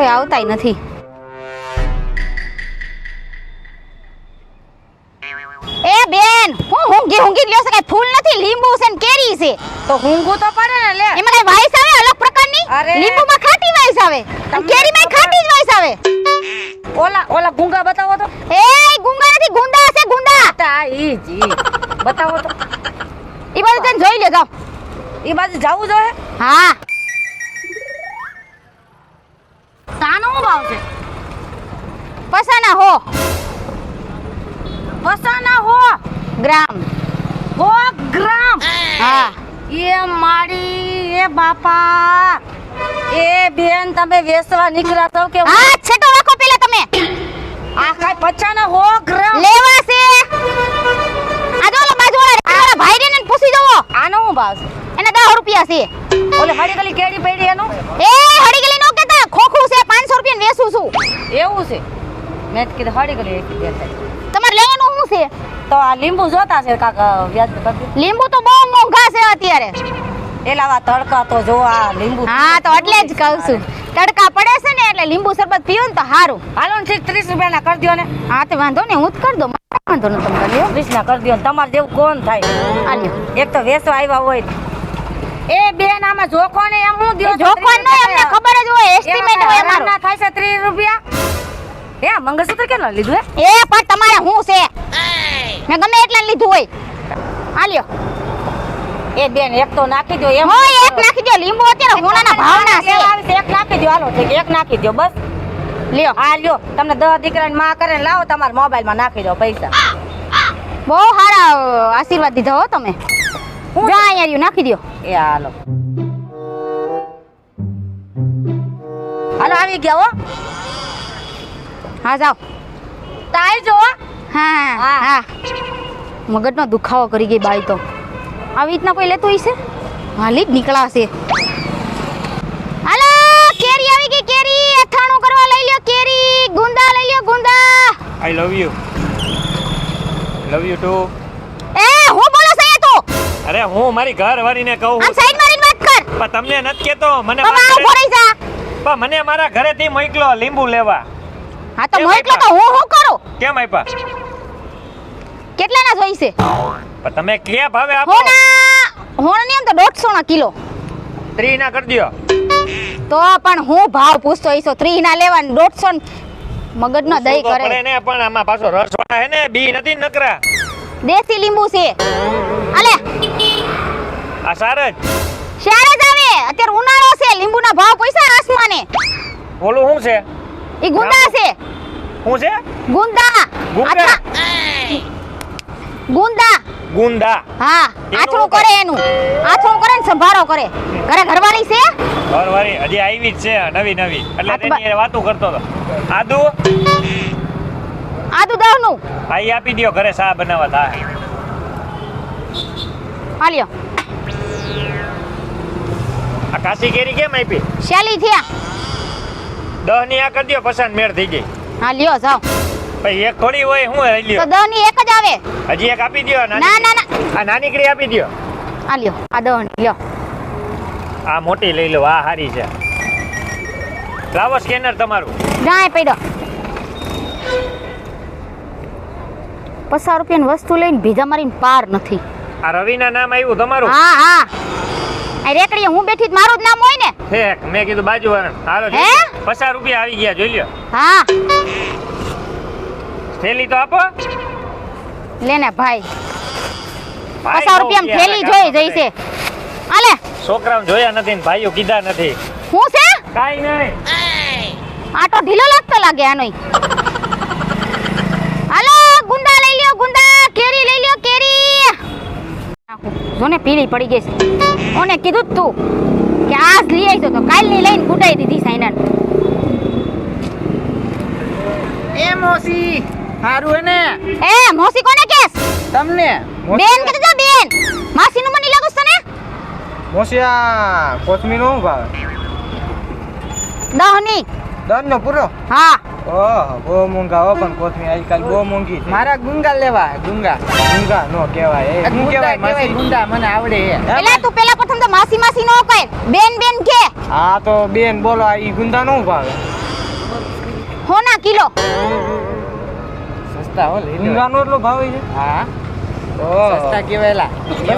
કોઈ આવતાય નથી. એ બેન હું હુંગી હુંગી લ્યો છે કઈ ફૂલ નથી લીંબુ છે ને કેરી છે. તો હુંગું તો પડે ને લે. એમાં કઈ વાઈસ આવે અલગ પ્રકારની? અરે. લીંબુમાં ખાટી વાઈસ આવે અને કેરીમાં ખાટી જ વાઈસ આવે ઓલા ઓલા ગુંગા બતાવો તો. એ ગુંગા નથી ગુંદા છે ગુંદા. તા ઈ જી બતાવો તો. ઈ બધું તને જોઈ લે જાવ ઈ બાજુ જાવું જોઈએ? હા. શું ભાવ છે પસાના હો. પસાના હો. ગ્રામ. હો ગ્રામ. હા. એ મારી એ બાપા. એ બેન તમે વેસવા નીકળ્યા છો કે હા? છેટો રાખો પેલા તમે. આ કાઈ પચાના હો ગ્રામ. લેવા છે. આ જો બાજુવાળા ભાઈને પૂછી જોવો. આનો હું ભાવ છે? એને 10 રૂપિયા છે. ઓલે હડી ગલી કેડી પડી એનું? એ હડી ગલી નો 500 રૂપિયા વેચું છું. એવું છે? મેં તો કીધું હળી કરી તમારે લેવાનું શું છે? તો આ લીંબુ જોતા છે કાક વ્યાજ લીંબુ તો બહુ મોંઘા છે અત્યારે. એલાવા તડકા તો જો આ લીંબુ હા તો એટલે જ કહું છું. તડકા પડે છે ને એટલે લીંબુ શરબત પીવો ને તો સારું હાલો ને ઠીક ત્રીસ રૂપિયાના કરી દો ને. હા તે વાંધો ને હું જ કરી દઉં. વાંધો ને તમે લ્યો ત્રીસ ના કરી દો તમારે જેવું કોણ થાય? એક તો વેસવા આવ્યા હોય એ બેન આમાં જોખો ને એમ હું દ્યો જોખો નો એમને ખબર જ હોય એસ્ટિમેટ હોય અમારું. ના થાય છે ત્રીસ રૂપિયા. એ મંગળસૂત્ર કેટલા લીધું હે? એ પણ તમારે શું છે? મેં ગમે એટલા લીધું હોય. આ લ્યો. એ બેન એક તો નાખી દો એમ હોય એક નાખી દો લીંબુ અત્યારે હોનાના ભાવના છે. એક નાખી દો હાલો ઠીક એક નાખી દો બસ. લ્યો હા લ્યો તમને દસ દીકરાને માં કરે લાવો તમારા મોબાઈલમાં નાખી દો પૈસા. બહુ સારા આશીર્વાદ દીધા હો તમે. જા અહીંયા રહ્યું, નાખી દો એ હાલો. હાલો આવી ગયા હો. હા જાઓ. તાઈ જો હા હા. હા. મગજનો દુખાવો કરી ગઈ બાઈ તો. આવી રીતના કોઈ લેતું હશે? હાલી જ નીકળાશે. હાલો કેરી આવી ગઈ કેરી. અથાણું કરવા લઈ લ્યો કેરી. ગુંદા લઈ લ્યો ગુંદા. I love you love you too હું અરે હું મારી ઘર વાળીને કહું આમ સાઈડ મારીને વાત કર. પણ તમને નથી કેતો મને મારા ઊભો ઘરે- રહી જા. પણ મને મારા ઘરેથી મોકલો લીંબુ લેવા. હા તો કેમ મોકલો તો હું હું કરું? કેમ આપ્યા? કેટલાના જોઈશે? પણ તમે કે ભાવે આપો? હોના ની આમ તો 150 ના કિલો. ત્રી ના કરી દ્યો. તો પણ હું ભાવ પૂછતો ઈસો ત્રી ના લેવા 150 મગજ નો દહીં શું પડે કરે ને પણ આમાં પાછો રસ વાળા હે ને બી નથી નકરા. દેશી લીંબુ છે. અલે આ સારજ. શેરે જાવે અત્યારે ઉનાળો છે લીંબુના ભાવ પૈસા આસમાને ઓલું શું છે? ઈ ગુંદા છે. શું છે? ગુંદા. ગુંદા? ગુંદા. ગુંદા. હા એનું કરે એનું. આથણું કરે ને સંભારો કરે. ઘરે ઘરવાળી છે? ઘરવાળી. હજી આવી જ છે નવી નવી. એટલે તેની વાતો કરતો હતો. આદુ? આદુ દહનું. આઈ આપી દયો ઘરે સા બનાવવા થાય. હાલ્યો. આ કેરી કેમ આપી? શેલી થયા. દહની આ કરી દ્યો પસંદ મેળ થઈ ગઈ. હા લ્યો જાવ ભાઈ એક થોડી હોય હું લઈ તો દહની એક જ આવે. હજી એક આપી દ્યો ના ના ના. આ નાની કડી આપી દ્યો. આ લ્યો આ દહની લ્યો. આ મોટી લઈ લો આ હારી છે. લાવો સ્કેનર તમારું. જાય પડ્યો પચાસ રૂપિયાની વસ્તુ લઈને ભીજા મારીને પાર નથી. આ રવિના નામ આવ્યું તમારું? હા હા. આ હું બેઠી મારું જ નામ હોય ને? ઠેક મેં કીધું બાજુ હાલો હે? પચાસ રૂપિયા આવી ગયા જોઈ લ્યો. હા. થેલી તો આપો. લેને ભાઈ. ભાઈ પચાસ રૂપિયામાં બહુ થેલી જોઈ જઈ છે આલે છોકરાઓ જોયા નથી ને ભાઈઓ કીધા નથી. હું છે? કાઈ નહીં. આટો ઢીલો લાગતો લાગે આનોય હાલો ગુંદા લઈ લ્યો ગુંદા કેરી લઈ લ્યો કેરી જોને પીળી પડી ગઈ છે. ઓને કીધું તું કે આજ લઈ આવી તો કાલની લઈને કુટાઈ દીધી સાઈનન એ મોસી હારું હે ને? એ મોસી કોને કેસ? તમને? બેન કે તો બેન. માસી નું મને લાગુ તને? મોસી આ કોથમી નો ભાવ? દહની. દહન નો પૂરો? હા. ઓહ બહુ મોંઘા હો પણ કોથમી આજકાલ બહુ મોંઘી છે. મારા ગુંગા લેવા ગુંગા. ગુંગા નો કહેવાય એ શું કહેવાય માસી. મને આવડે પેલા તું પેલા પ્રથમ તો માસી માસી નો કહે બેન બેન કે. હા તો બેન બોલો આ ઈ ગુંદા નો ભાવે. હોના કિલો. સસ્તા હો એટલો ભાવ છે? હા. સસ્તા કેવાયેલા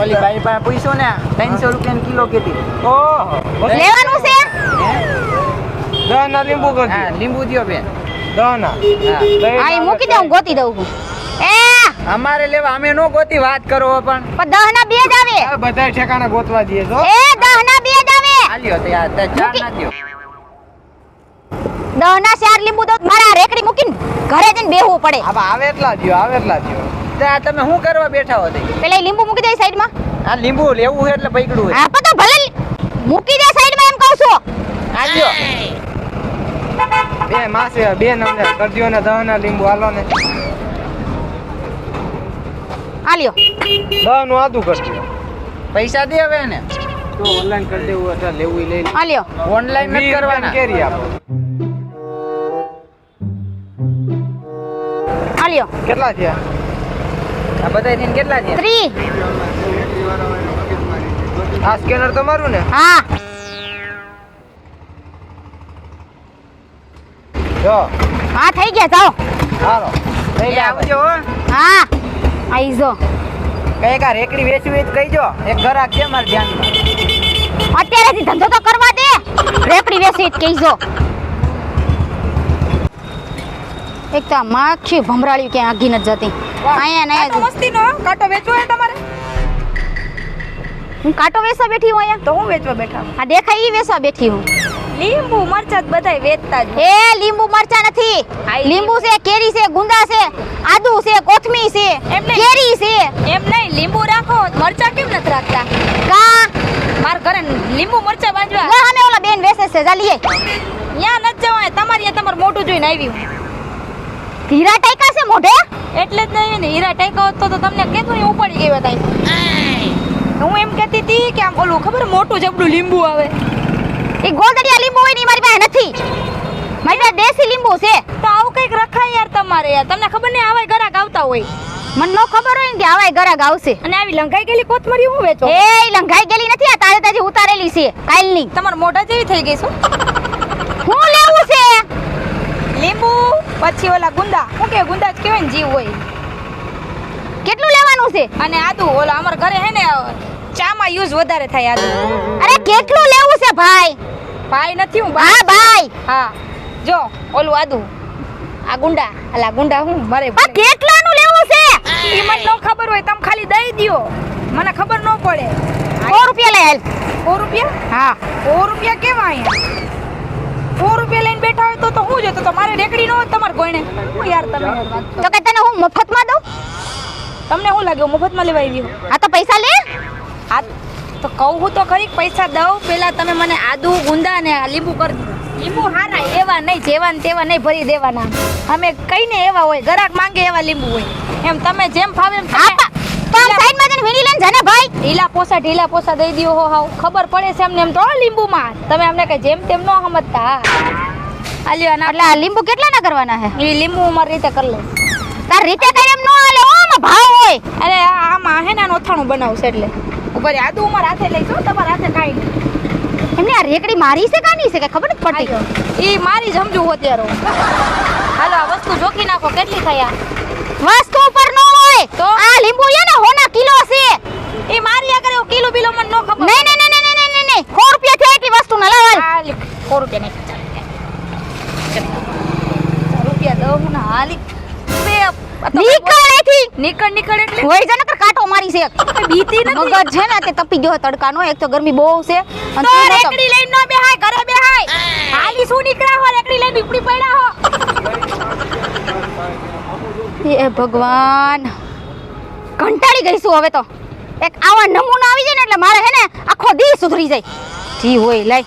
ઓલી બાઈ પાસે પૂછ્યો ને 300 રૂપિયા કિલો કેતી ઓહ. લેવાનું છે? ના લીંબુ કરજો. હા લીંબુ દિયો બેન. દહના હા. મૂકી દે ગોતી દઉં છું એ! અમારે લેવા અમે નો ગોતી વાત કરો પણ. પણ દહ ના બે જ આવે. બધા ઠેકાણા ગોતવા દઈએ છો. એ દહ ના બે જ આવે. આલ્યો તો યાર તે ચાર ના દ્યો. દહ ના ચાર લીંબુ તો મારા રેકડી મૂકીને ઘરે જઈને બેહવું પડે. હવે આવે એટલા દ્યો આવે એટલા દ્યો. તે તમે શું કરવા બેઠા હો પેલા લીંબુ મૂકી દે સાઈડમાં. આ લીંબુ લેવું એટલે પૈકડું હોય. હા તો ભલે મૂકી દે સાઈડમાં એમ કહું છું. આલ્યો બે માસે બે નમને કરજો ને દહના લીંબુ આલો ને આલ્યો. દહનું આદું કરજો પૈસા દે હવે ને તો ઓનલાઈન કરી દેવું તો લેવું લઈ આલ્યો. ઓનલાઈન નથી કરવાના. કેરી આપો. આલ્યો. કેટલા થયા? આ બધા થઈને કેટલા થયા? ત્રી. આ સ્કેનર તમારું ને? હા. જો. હા થઈ ગયા જાઓ. હાલો. લઈ આવજો હા. આવી જો. કંઈક કા રેકડી વેચવી હોય તો કહીજો એક ઘરાક છે મારા ધ્યાનમાં. અત્યારેથી ધંધો તો કરવા દે. રેકડી વેચવી જ કહીજો એક તો માખી ભમરાળી ક્યાં આગી નથી જતી. અહીંયા ને મસ્તી નો કાંટો વેચવો હે તમારે? હું કાંટો વેસવા બેઠી હું અહીંયા? તો હું વેચવા બેઠા? આ દેખાય ઈ વેસવા બેઠી હું. લીંબુ મરચાં બધાય વેચતા જ એ લીંબુ મરચા નથી. લીંબુ છે કેરી છે ગુંદા છે આદુ છે કોથમી છે એમ નહીં. કેરી છે. એમ નહીં લીંબુ રાખો મરચા કેમ નથી રાખતા? કા? માર ઘરે લીંબુ મરચા બાંધવા. ના અમે ઓલા બેન વેસે છે ચાલીએ ત્યાં નથી જવાય તમારે તમારું મોટું જોઈને આવી હીરા ટાઈકા છે મોઢે? એટલે જ નહીં ને હીરા ટાઈકા હોત તો તમને કેતું નહીં ઉપાડી ગઈ બતાય હું એમ કહેતી હતી કે આમ ઓલું ખબર મોટું જબડું લીંબુ આવે. એ ગોદડિયા લીંબુ હોય ને મારી પાસે નથી. મારી પાસે દેશી લીંબુ છે. તો આવું કંઈક રખાય યાર તમારે યાર. તમને ખબર નહીં આવા ગરાક આવતા હોય. મને નો ખબર હોય ને કે આવાય ગરાક આવશે. અને આવી લંઘાઈ ગયેલી કોથમરી હું વેચો? એ લંઘાઈ ગયેલી નથી. આ તાજે તાજી ઉતારેલી છે કાલની. તમારા મોઢા જેવી થઈ ગઈ શું હું લેવું છે? લીંબુ પછી ઓલા ગુંદા. હું કે ગુંદા જ કહેવાય ને જીવ હોય કેટલું લેવાનું છે? અને આદુ ઓલા અમારા ઘરે હે ને ચામાં યુઝ વધારે થાય આદુ. અરે કેટલું લેવું છે ભાઈ? ભાઈ નથી હું હા ભાઈ. હા જો ઓલું આદુ. આ ગુંડા અલા ગુંડા હું મારે પણ કેટલાનું લેવું છે? કિંમત મને ન ખબર હોય તમે ખાલી દઈ દ્યો. મને ખબર ન પડે. સો રૂપિયા લે હાલ સો રૂપિયા? હા. સો રૂપિયા કેવા અહીંયા? સો રૂપિયા લઈને બેઠા હોય તો તો હું જોતો તો મારે રેકડી ન હોય તમારે કોઈને? હું યાર તમે. તો કે તને હું મફતમાં દઉં? તમને શું લાગે મફતમાં લેવા આવી? આ તો પૈસા લે. હા તો કહું હું તો ખરી પૈસા દઉં. પેલા તમે મને આદુ ગુંદા ને આ લીંબુ કરી દીધું લીંબુ હારા એવા નહીં જેવા ને તેવા નહીં ભરી દેવાના. અમે કઈને એવા હોય ગરાક માંગે એવા લીંબુ હોય. એમ તમે જેમ ફાવે એમ હા ઢીલા પોસા ઢીલા પોસા દઈ દ્યો હો હાવ. ખબર પડે છે એમને એમ તો લીંબુમાં. તમે અમને કઈ જેમ તેમ ન સમજતા. આ લ્યો એટલે આ લીંબુ કેટલાના કરવાના છે એ લીંબુ હું મારી રીતે કરી લે. તાર રીતે કઈ એમ નો ભાવ હોય. અરે આમાં હે ને આનું બનાવશે એટલે. ઉપર આદુ મારા હાથે લઈશું તમારા હાથે કાઈ એમને આ રેકડી મારી છે કાની છે કે ખબર નથી પડતી? એ મારી સમજુ હોત્યારો હાલો આ વસ્તુ જોખી નાખો કેટલી થયા વસ્તુ ઉપર નો હોય. તો? આ લીંબુ છે ને હોના કિલો છે. એ મારી આગળ એવું કિલો બિલો મને ન ખબર. નહીં નહીં નહીં નહીં નહીં નહીં સો રૂપિયા થયા એટલી વસ્તુ ના લાવલ સો રૂપિયા નહીં. રૂપિયા દઉં ને હાલી નીકળ એથી નીકળ નીકળ એટલે? હોય છે નકર મારી છે. બીતી નથી? મગજ છે ને તે તપી ગયો તડકાનો. એક તો ગરમી બહુ છે. અને તો રેકડી લઈને ન બેહાય ઘરે બેહાય. હાલી શું નીકળા હો રેકડી લઈને ઉપડી પડ્યા હો. એ ભગવાન. કંટાળી ગઈ છું હવે તો. એક આવા નમૂનો આવી જાય ને એટલે મારે હે ને આખો દી સુધરી જાય. જી હોય લઈ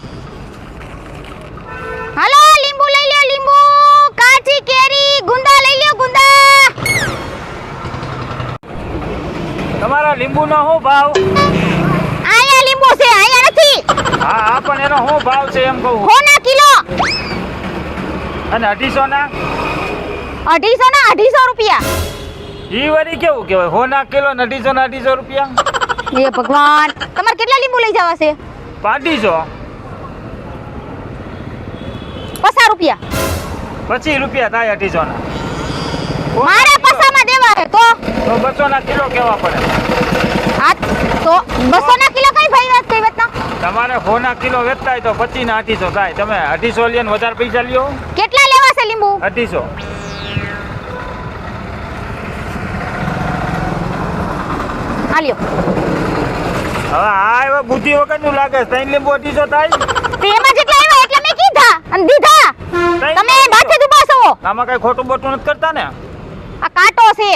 હાલો લીંબુ લઈ લ્યો લીંબુ. કાચી કેરી લીંબુનો શું ભાવ? આયા લીંબુ છે આયા નથી. હા હા પણ એનો શું ભાવ છે એમ કહું? હોના કિલો? અને અઢીસો ના? અઢીસો ના અઢીસો રૂપિયા. ઈ વરી કેવું કહેવાય? હોના કિલો ને અઢીસો ને અઢીસો રૂપિયા? એ ભગવાન તમારે કેટલા લીંબુ લઈ જવા છે? પાંચીસો. પચાસ રૂપિયા. પચીસ રૂપિયા થાય અઢીસોના મારે પસામાં દેવા છે તો બસો ના કિલો કેવા પડે? આ તો બસો ના કિલો કઈ ભાઈ વાત કઈ વાત તમારે સોના કિલો વેચતા હોય તો પચીસ ના અઢીસો થાય. તમે અઢીસો લ્યો વધારે પૈસા લ્યો. કેટલા લેવા છે લીંબુ? અઢીસો. આ લ્યો. હવે આ એવા બુદ્ધિ વગરનું લાગે છે. ત્રણ લીંબુ અઢીસો થાય? તો જેટલા આવ્યા એટલે મેં કીધા. અને દીધા. તમે જ આમાં કઈ ખોટું બોટું નથી કરતા ને? આ કાંટો છે.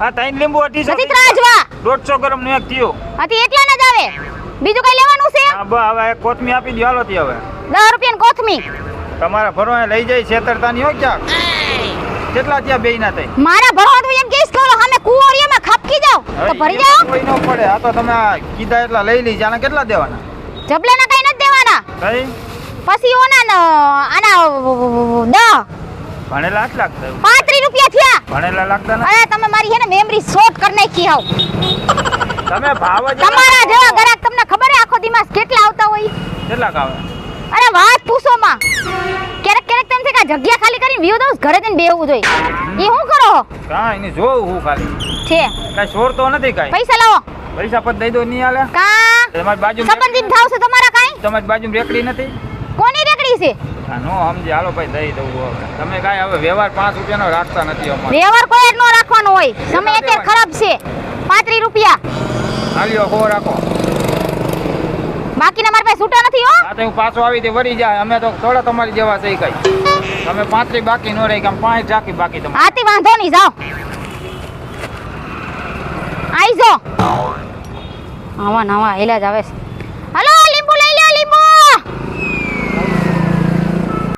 આ ત્રણ લીંબુ અઢીસો નથી ત્રાજવા. 150 ગ્રામનું એક થયું. હતી એટલા ના જ આવે. બીજું કઈ લેવાનું છે? હા બસ હવે કોથમી આપી દો હાલો તી હવે. 10 રૂપિયા કોથમી. તમારા ભરવાને લઈ જાય છેતરતા નહીં હોય ક્યાં કેટલા ત્યાં બેઈ ના થાય મારા ભરવા તો એમ કહીશ કરો અમે કુંવરિયામાં ખાપકી જાવ તો ભરી જાવ કોઈ ન પડે. આ તો તમે કીધા એટલા લઈ લઈ જાણે કેટલા દેવાના? જબલાના કઈ નથી દેવાના. કઈ? પછી ઓના ન- આના દહ ભણેલા આટલા થયું? પાંત્રીસ રૂપિયા થયા. ભણેલા લાગતા ના અરે તમે મારી હે ને મેમરી શોર્ટ કરી નાખી હાવ. તમે ભાવ તમારા જેવા ગ્રાહક તમને ખબર હે આખો દિવસ કેટલા આવતા હોય? કેટલા આવે અરે વાત પૂછો માં. ક્યારેક ક્યારેક તેમ છે કે જગ્યા ખાલી કરીને વ્યૂ દઉં ઘરે જઈને બેહવું જોઈએ. એ શું કરો કાંઈ નહીં જોઉં હું ખાલી. છે. કાંઈ શોર તો નથી કાઈ. પૈસા લાવો. પૈસા પર દઈ દો નહીં આલે? કા? તમારી બાજુ સંબંધિત થાવ છે તમારા કાઈ? તમારી બાજુ રેકડી નથી? કોની રેકડી છે? હા નો સમજે હાલો ભાઈ દઈ દઉં હવે. તમે કાંઈ હવે વ્યવહાર પાંચ રૂપિયાનો રાખતા નથી અમારે. વ્યવહાર કોઈ ન રાખવાનો હોય. સમય અત્યારે ખરાબ છે. પાંત્રીસ રૂપિયા. હાલ્યો હો રાખો. બાકીના મારા પાસે છૂટા નથી હો. તો હું પાછો આવી તે વળી જાય. અમે તો થોડા તમારી જેવા થઈ ગઈ તમે પાંત્રી બાકી નો રહી કે પાંચ રાખી બાકી તમારે. આથી વાંધો નહીં જાઓ. આઈ જો આવા નવા હેલા જ આવે છે.